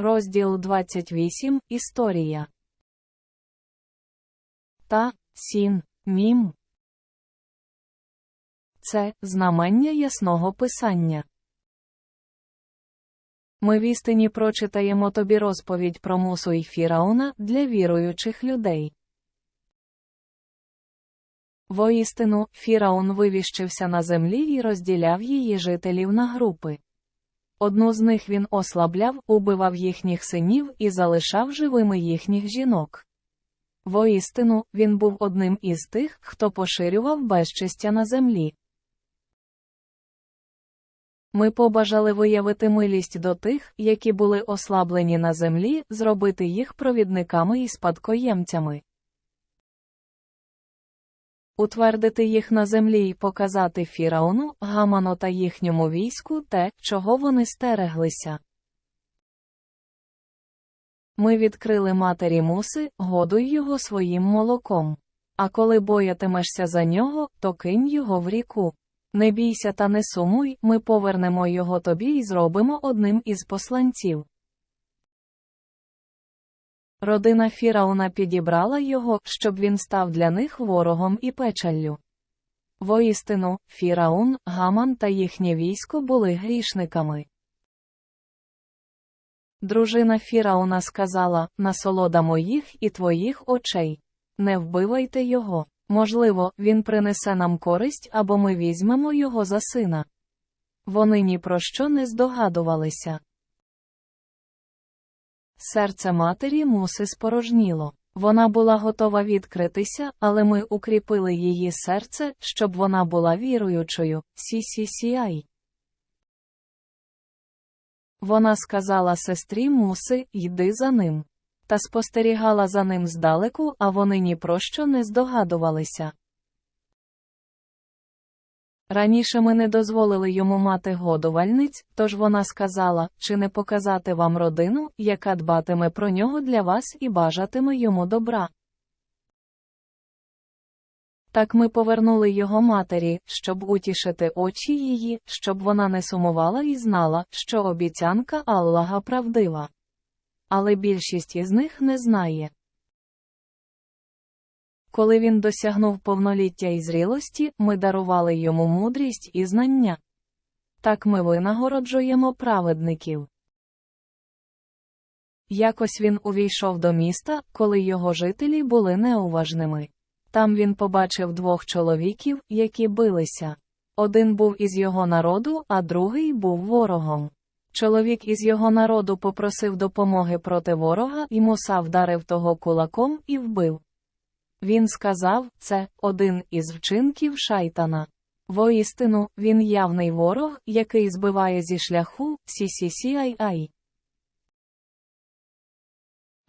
Розділ 28 Історія. Та, сін, мім. Це знамення ясного писання. Ми в істині прочитаємо тобі розповідь про Мусу і Фірауна для віруючих людей. Воістину, Фіраун вивіщився на землі і розділяв її жителів на групи. Одну з них він ослабляв, убивав їхніх синів і залишав живими їхніх жінок. Воістину, він був одним із тих, хто поширював безчестя на землі. Ми побажали виявити милість до тих, які були ослаблені на землі, зробити їх провідниками і спадкоємцями. Утвердити їх на землі і показати Фірауну, Гаману та їхньому війську те, чого вони стереглися. Ми відкрили матері муси, годуй його своїм молоком. А коли боятимешся за нього, то кинь його в ріку. Не бійся та не сумуй, ми повернемо його тобі і зробимо одним із посланців. Родина Фірауна підібрала його, щоб він став для них ворогом і печаллю. Воістину, Фіраун, Гаман та їхнє військо були грішниками. Дружина Фірауна сказала насолода моїх і твоїх очей. Не вбивайте його. Можливо, він принесе нам користь або ми візьмемо його за сина. Вони ні про що не здогадувалися. Серце матері муси спорожніло. Вона була готова відкритися, але ми укріпили її серце, щоб вона була віруючою. Вона сказала сестрі муси, йди за ним. Та спостерігала за ним здалеку, а вони ні про що не здогадувалися. Раніше ми не дозволили йому мати годувальниць, тож вона сказала, чи не показати вам родину, яка дбатиме про нього для вас і бажатиме йому добра. Так ми повернули його матері, щоб утішити очі її, щоб вона не сумувала і знала, що обіцянка Аллаха правдива. Але більшість із них не знає. Коли він досягнув повноліття і зрілості, ми дарували йому мудрість і знання. Так ми винагороджуємо праведників. Якось він увійшов до міста, коли його жителі були неуважними. Там він побачив двох чоловіків, які билися. Один був із його народу, а другий був ворогом. Чоловік із його народу попросив допомоги проти ворога і муса вдарив того кулаком і вбив. Він сказав, це один із вчинків шайтана. Воістину, він явний ворог, який збиває зі шляху сі-сі-сі-ай-ай.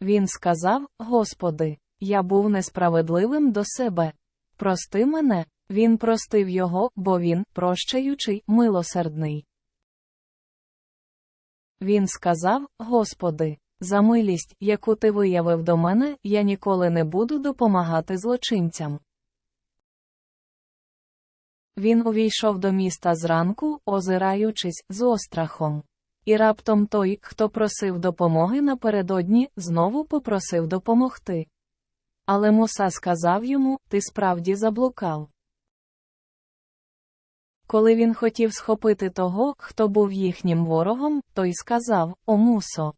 Він сказав, Господи, я був несправедливим до себе. Прости мене, він простив його, бо він, прощаючий, милосердний. Він сказав, Господи, за милість, яку ти виявив до мене, я ніколи не буду допомагати злочинцям. Він увійшов до міста зранку, озираючись з острахом. І раптом той, хто просив допомоги напередодні, знову попросив допомогти. Але Муса сказав йому: Ти справді заблукав. Коли він хотів схопити того, хто був їхнім ворогом, той сказав: О Мусо,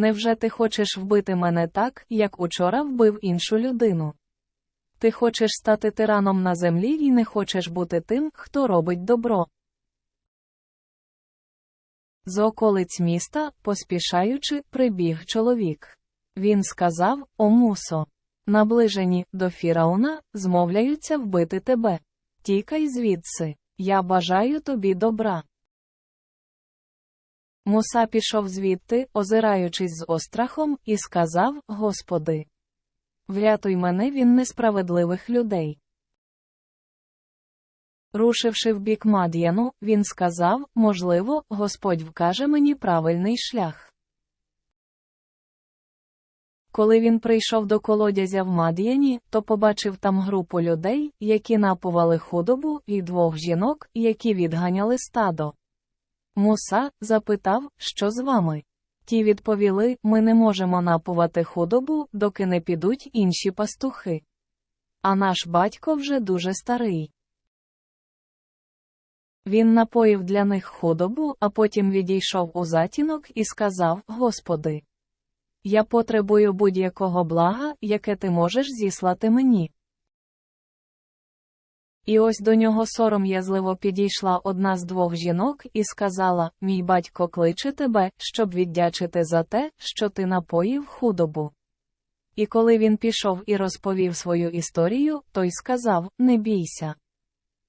невже ти хочеш вбити мене так, як учора вбив іншу людину? Ти хочеш стати тираном на землі і не хочеш бути тим, хто робить добро. З околиць міста, поспішаючи, прибіг чоловік. Він сказав: О Мусо, наближені до Фірауна, змовляються вбити тебе. Тікай звідси. Я бажаю тобі добра. Муса пішов звідти, озираючись з острахом, і сказав: Господи, врятуй мене він несправедливих людей. Рушивши в бік Мад'яну, він сказав: Можливо, Господь вкаже мені правильний шлях. Коли він прийшов до колодязя в Мад'яні, то побачив там групу людей, які напували худобу, і двох жінок, які відганяли стадо. Муса запитав, що з вами? Ті відповіли, ми не можемо напувати худобу, доки не підуть інші пастухи. А наш батько вже дуже старий. Він напоїв для них худобу, а потім відійшов у затінок і сказав: Господи, я потребую будь-якого блага, яке ти можеш зіслати мені. І ось до нього сором'язливо підійшла одна з двох жінок і сказала: Мій батько кличе тебе, щоб віддячити за те, що ти напоїв худобу. І коли він пішов і розповів свою історію, той сказав: Не бійся.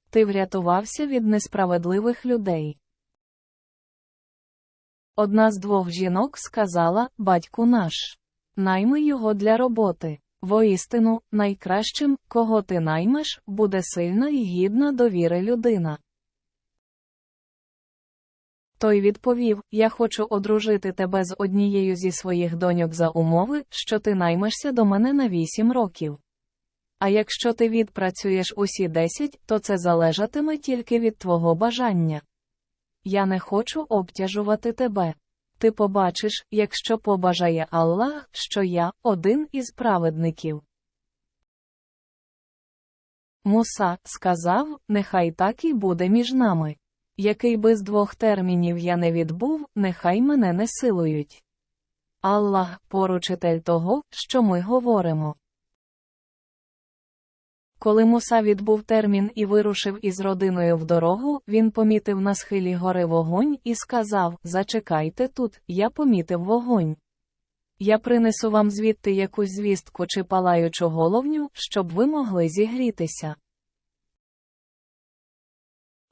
Ти врятувався від несправедливих людей. Одна з двох жінок сказала Батьку наш, найми його для роботи. Воістину, найкращим, кого ти наймеш, буде сильна і гідна довіри людина. Той відповів: Я хочу одружити тебе з однією зі своїх доньок за умови, що ти наймешся до мене на вісім років. А якщо ти відпрацюєш усі десять, то це залежатиме тільки від твого бажання. Я не хочу обтяжувати тебе. Ти побачиш, якщо побажає Аллах, що я один із праведників. Муса сказав, нехай так і буде між нами. Який би з двох термінів я не відбув, нехай мене не силують. Аллах поручитель того, що ми говоримо. Коли Муса відбув термін і вирушив із родиною в дорогу, він помітив на схилі гори вогонь і сказав: Зачекайте тут, я помітив вогонь. Я принесу вам звідти якусь звістку чи палаючу головню, щоб ви могли зігрітися.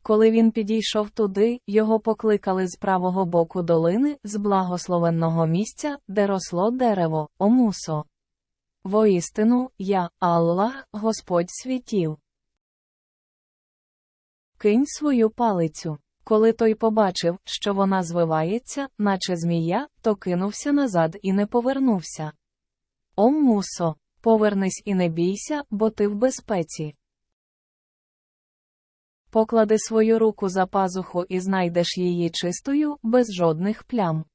Коли він підійшов туди, його покликали з правого боку долини, з благословенного місця, де росло дерево, омусо. Воістину, я, Аллах, Господь світів. Кинь свою палицю. Коли той побачив, що вона звивається, наче змія, то кинувся назад і не повернувся. О мусо, повернись і не бійся, бо ти в безпеці. Поклади свою руку за пазуху і знайдеш її чистою, без жодних плям.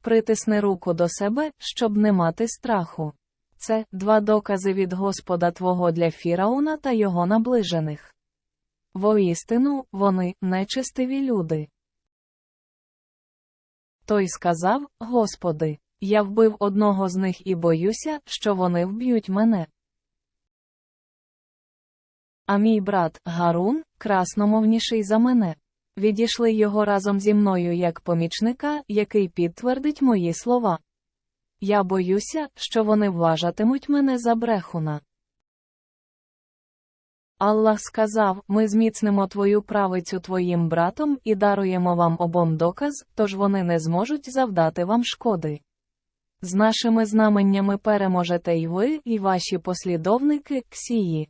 Притисни руку до себе, щоб не мати страху. Це два докази від Господа Твого для Фірауна та його наближених. Воістину, вони нечистиві люди. Той сказав: Господи, я вбив одного з них і боюся, що вони вб'ють мене. А мій брат Гарун, красномовніший за мене. Відійшли його разом зі мною як помічника, який підтвердить мої слова. Я боюся, що вони вважатимуть мене за брехуна. Аллах сказав: Ми зміцнимо твою правицю твоїм братом і даруємо вам обом доказ, тож вони не зможуть завдати вам шкоди. З нашими знаменнями переможете й ви, і ваші послідовники ксії.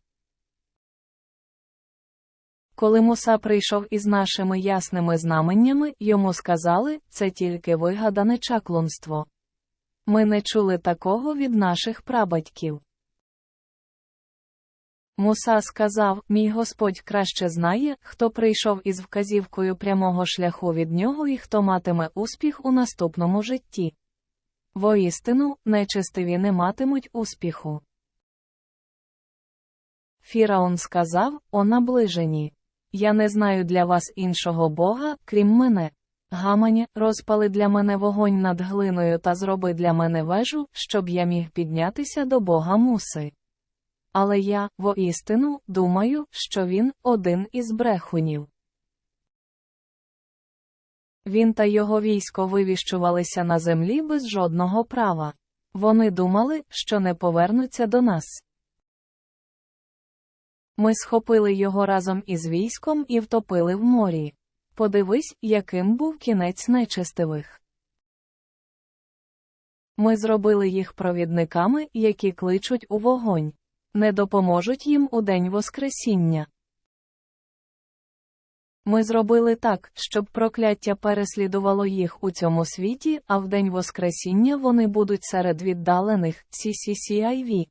Коли Муса прийшов із нашими ясними знаменнями, йому сказали це тільки вигадане чаклунство. Ми не чули такого від наших прабатьків. Муса сказав: Мій Господь краще знає, хто прийшов із вказівкою прямого шляху від нього і хто матиме успіх у наступному житті. Воістину, нечестиві не матимуть успіху. Фіраон сказав: О наближені. Я не знаю для вас іншого Бога, крім мене. Гамані, розпали для мене вогонь над глиною та зроби для мене вежу, щоб я міг піднятися до Бога муси. Але я, воістину, думаю, що він один із брехунів. Він та його військо вивіщувалися на землі без жодного права. Вони думали, що не повернуться до нас. Ми схопили його разом із військом і втопили в морі. Подивись, яким був кінець нечестивих. Ми зробили їх провідниками, які кличуть у вогонь, не допоможуть їм у день Воскресіння. Ми зробили так, щоб прокляття переслідувало їх у цьому світі, а в день Воскресіння вони будуть серед віддалених CCCIV.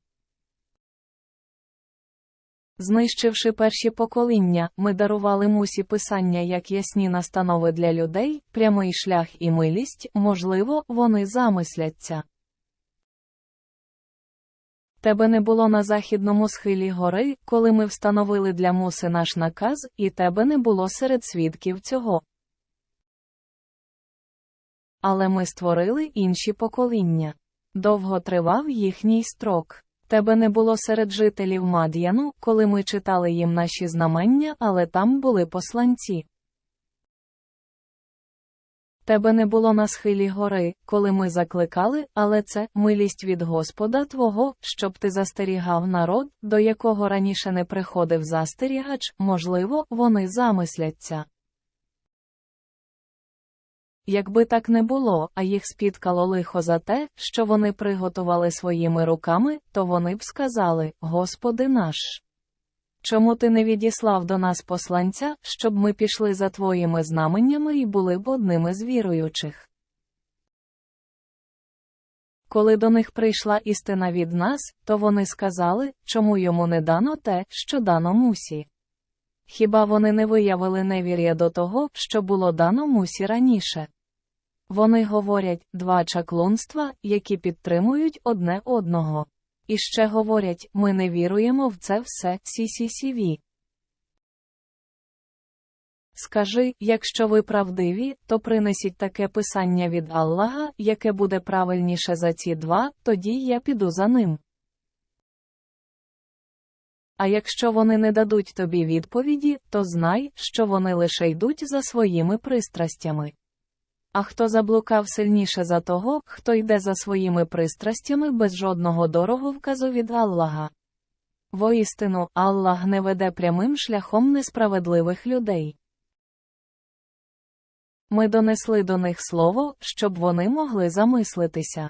Знищивши перші покоління, ми дарували мусі писання як ясні настанови для людей, прямий шлях і милість, можливо, вони замисляться. Тебе не було на західному схилі гори, коли ми встановили для муси наш наказ, і тебе не було серед свідків цього. Але ми створили інші покоління. Довго тривав їхній строк. Тебе не було серед жителів Мад'яну, коли ми читали їм наші знамення, але там були посланці. Тебе не було на схилі гори, коли ми закликали, але це милість від Господа Твого, щоб ти застерігав народ, до якого раніше не приходив застерігач, можливо, вони замисляться. Якби так не було, а їх спіткало лихо за те, що вони приготували своїми руками, то вони б сказали Господи наш. Чому ти не відіслав до нас посланця, щоб ми пішли за твоїми знаменнями і були б одними з віруючих? Коли до них прийшла істина від нас, то вони сказали, чому йому не дано те, що дано мусі. Хіба вони не виявили невір'я до того, що було дано мусі раніше? Вони говорять два чаклунства, які підтримують одне одного. І ще говорять, ми не віруємо в це все, CCCV. Скажи, якщо ви правдиві, то принесіть таке писання від Аллаха, яке буде правильніше за ці два, тоді я піду за ним. А якщо вони не дадуть тобі відповіді, то знай, що вони лише йдуть за своїми пристрастями. А хто заблукав сильніше за того, хто йде за своїми пристрастями без жодного дороговказу від Аллаха. Воістину, Аллах не веде прямим шляхом несправедливих людей. Ми донесли до них слово, щоб вони могли замислитися.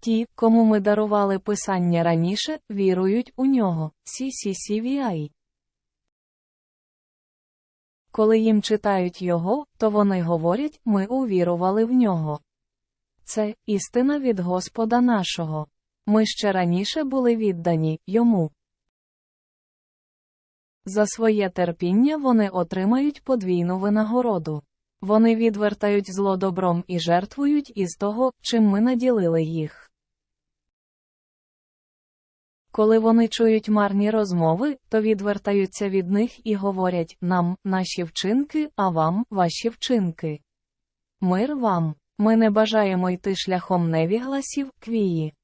Ті, кому ми дарували писання раніше, вірують у нього. CCCVI. Коли їм читають його, то вони говорять, ми увірували в нього. Це істина від Господа нашого. Ми ще раніше були віддані йому. За своє терпіння вони отримають подвійну винагороду. Вони відвертають зло добром і жертвують із того, чим ми наділили їх. Коли вони чують марні розмови, то відвертаються від них і говорять нам, наші вчинки, а вам, ваші вчинки. Мир вам. Ми не бажаємо йти шляхом невігласів, квії.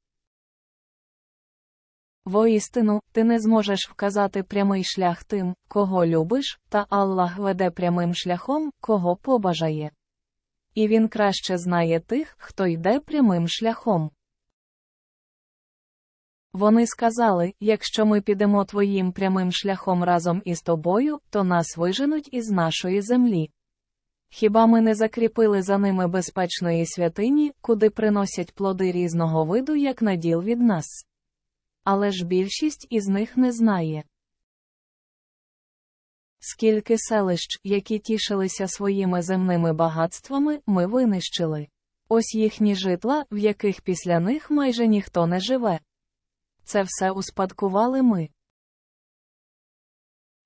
Воістину, ти не зможеш вказати прямий шлях тим, кого любиш, та Аллах веде прямим шляхом, кого побажає. І він краще знає тих, хто йде прямим шляхом. Вони сказали, якщо ми підемо твоїм прямим шляхом разом із тобою, то нас виженуть із нашої землі. Хіба ми не закріпили за ними безпечної святині, куди приносять плоди різного виду як наділ від нас? Але ж більшість із них не знає. Скільки селищ, які тішилися своїми земними багатствами, ми винищили. Ось їхні житла, в яких після них майже ніхто не живе це все успадкували ми.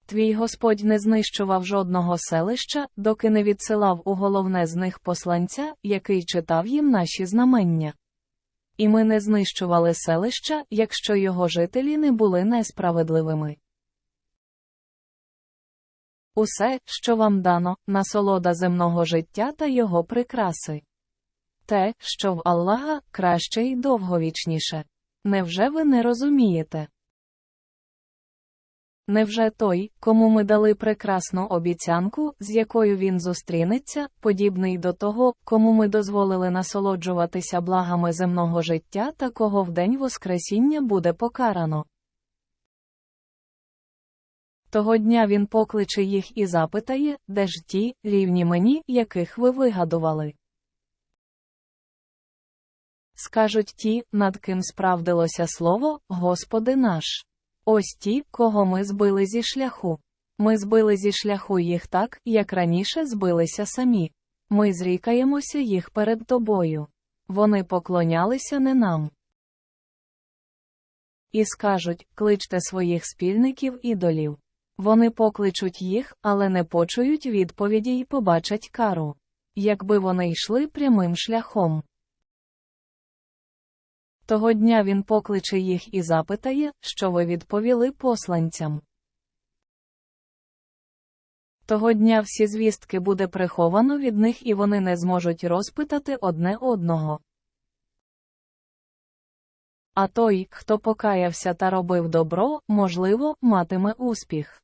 Твій Господь не знищував жодного селища, доки не відсилав у головне з них посланця, який читав їм наші знамення. І ми не знищували селища, якщо його жителі не були несправедливими. Усе, що вам дано, насолода земного життя та його прикраси. Те, що в Аллаха краще й довговічніше. Невже ви не розумієте? Невже той, кому ми дали прекрасну обіцянку, з якою він зустрінеться, подібний до того, кому ми дозволили насолоджуватися благами земного життя та кого в день Воскресіння буде покарано? Того дня він покличе їх і запитає, де ж ті, рівні мені, яких ви вигадували. Скажуть ті, над ким справдилося слово, Господи наш. Ось ті, кого ми збили зі шляху. Ми збили зі шляху їх так, як раніше збилися самі. Ми зрікаємося їх перед тобою. Вони поклонялися не нам. і скажуть кличте своїх спільників ідолів. Вони покличуть їх, але не почують відповіді й побачать кару. Якби вони йшли прямим шляхом. Того дня він покличе їх і запитає, що ви відповіли посланцям. Того дня всі звістки буде приховано від них і вони не зможуть розпитати одне одного. А той, хто покаявся та робив добро, можливо, матиме успіх.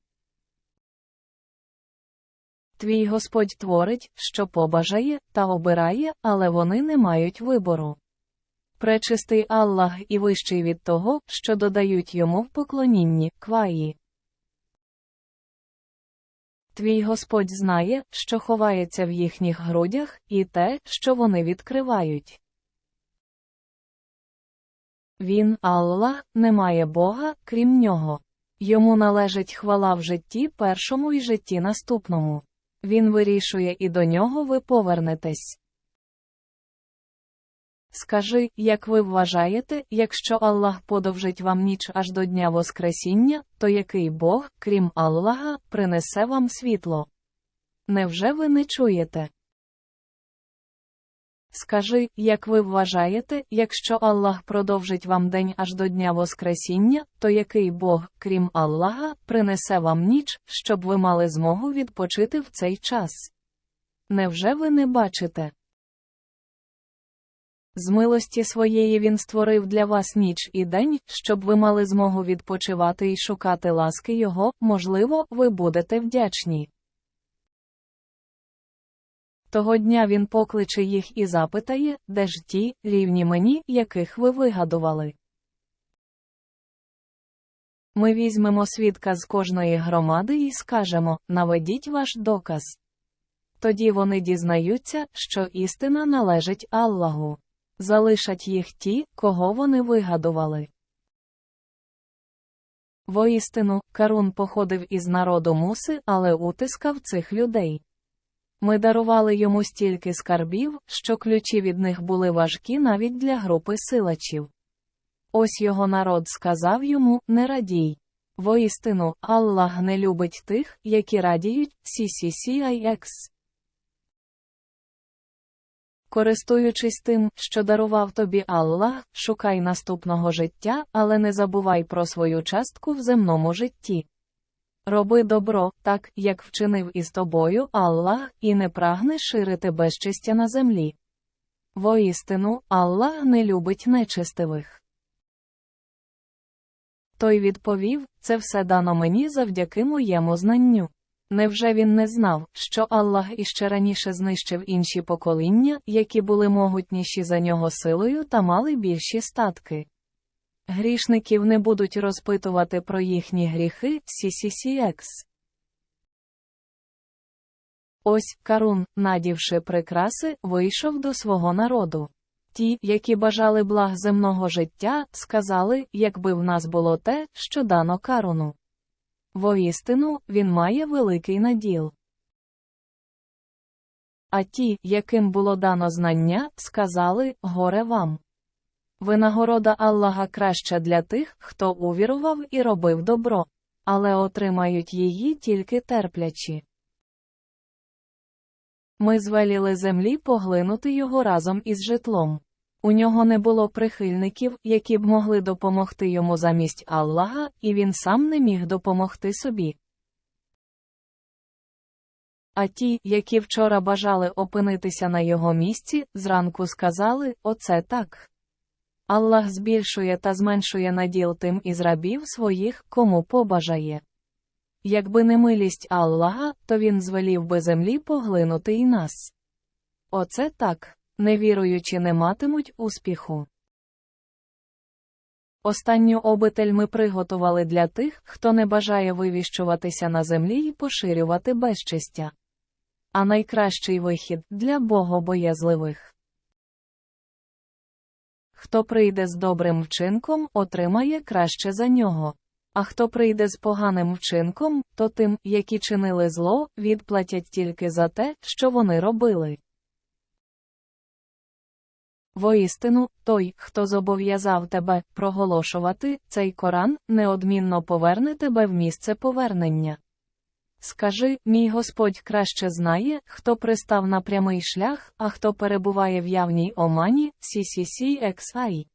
Твій Господь творить, що побажає, та обирає, але вони не мають вибору. Пречистий Аллах і вищий від того, що додають йому в поклонінні, кваї. Твій Господь знає, що ховається в їхніх грудях, і те, що вони відкривають. Він, Аллах, не має Бога, крім нього. Йому належить хвала в житті першому і житті наступному. Він вирішує і до нього ви повернетесь. Скажи, як ви вважаєте, якщо Аллах подовжить вам ніч аж до Дня Воскресіння, то який Бог, крім Аллаха, принесе вам світло? Невже ви не чуєте? Скажи, як ви вважаєте, якщо Аллах продовжить вам день аж до Дня Воскресіння, то який Бог, крім Аллаха, принесе вам ніч, щоб ви мали змогу відпочити в цей час? Невже ви не бачите? З милості своєї він створив для вас ніч і день, щоб ви мали змогу відпочивати і шукати ласки Його, можливо, ви будете вдячні. Того дня він покличе їх і запитає, де ж ті, рівні мені, яких ви вигадували. Ми візьмемо свідка з кожної громади і скажемо наведіть ваш доказ. Тоді вони дізнаються, що істина належить Аллаху. Залишать їх ті, кого вони вигадували. Воістину, Карун походив із народу муси, але утискав цих людей. Ми дарували йому стільки скарбів, що ключі від них були важкі навіть для групи силачів. Ось його народ сказав йому не радій. Воістину, Аллах не любить тих, які радіють, CCCIX. Користуючись тим, що дарував тобі Аллах, шукай наступного життя, але не забувай про свою частку в земному житті. Роби добро, так, як вчинив із тобою Аллах, і не прагне ширити безчестя на землі. Воістину, Аллах не любить нечестивих. Той відповів це все дано мені завдяки моєму знанню. Невже він не знав, що Аллах іще раніше знищив інші покоління, які були могутніші за нього силою та мали більші статки? Грішників не будуть розпитувати про їхні гріхи CCCX. Ось Карун, надівши прикраси, вийшов до свого народу. Ті, які бажали благ земного життя, сказали, якби в нас було те, що дано Каруну. Воістину, він має великий наділ. А ті, яким було дано знання, сказали горе вам. Винагорода Аллаха краща для тих, хто увірував і робив добро, але отримають її тільки терплячі. Ми звеліли землі поглинути його разом із житлом. У нього не було прихильників, які б могли допомогти йому замість Аллаха, і він сам не міг допомогти собі. А ті, які вчора бажали опинитися на його місці, зранку сказали Оце так. Аллах збільшує та зменшує наділ тим із рабів своїх, кому побажає. Якби не милість Аллаха, то він звелів би землі поглинути і нас. Оце так, невіруючі не матимуть успіху. Останню обитель ми приготували для тих, хто не бажає вивіщуватися на землі і поширювати безчестя. А найкращий вихід для богобоязливих. Хто прийде з добрим вчинком, отримає краще за нього. А хто прийде з поганим вчинком, то тим, які чинили зло, відплатять тільки за те, що вони робили. Воістину, той, хто зобов'язав тебе проголошувати цей Коран, неодмінно поверне тебе в місце повернення. Скажи, мій Господь краще знає, хто пристав на прямий шлях, а хто перебуває в явній омані, CCCXI.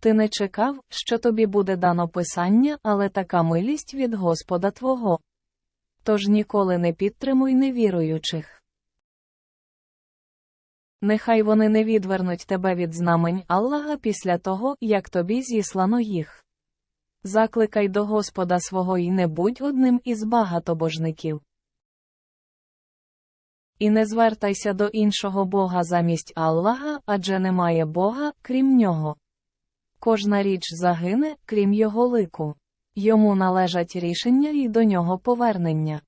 Ти не чекав, що тобі буде дано писання, але така милість від Господа Твого. Тож ніколи не підтримуй невіруючих. Нехай вони не відвернуть тебе від знамень Аллаха після того, як тобі зіслано їх. Закликай до Господа свого і не будь одним із багатобожників. І не звертайся до іншого Бога замість Аллаха, адже немає Бога, крім нього. Кожна річ загине, крім його лику. Йому належать рішення і до нього повернення.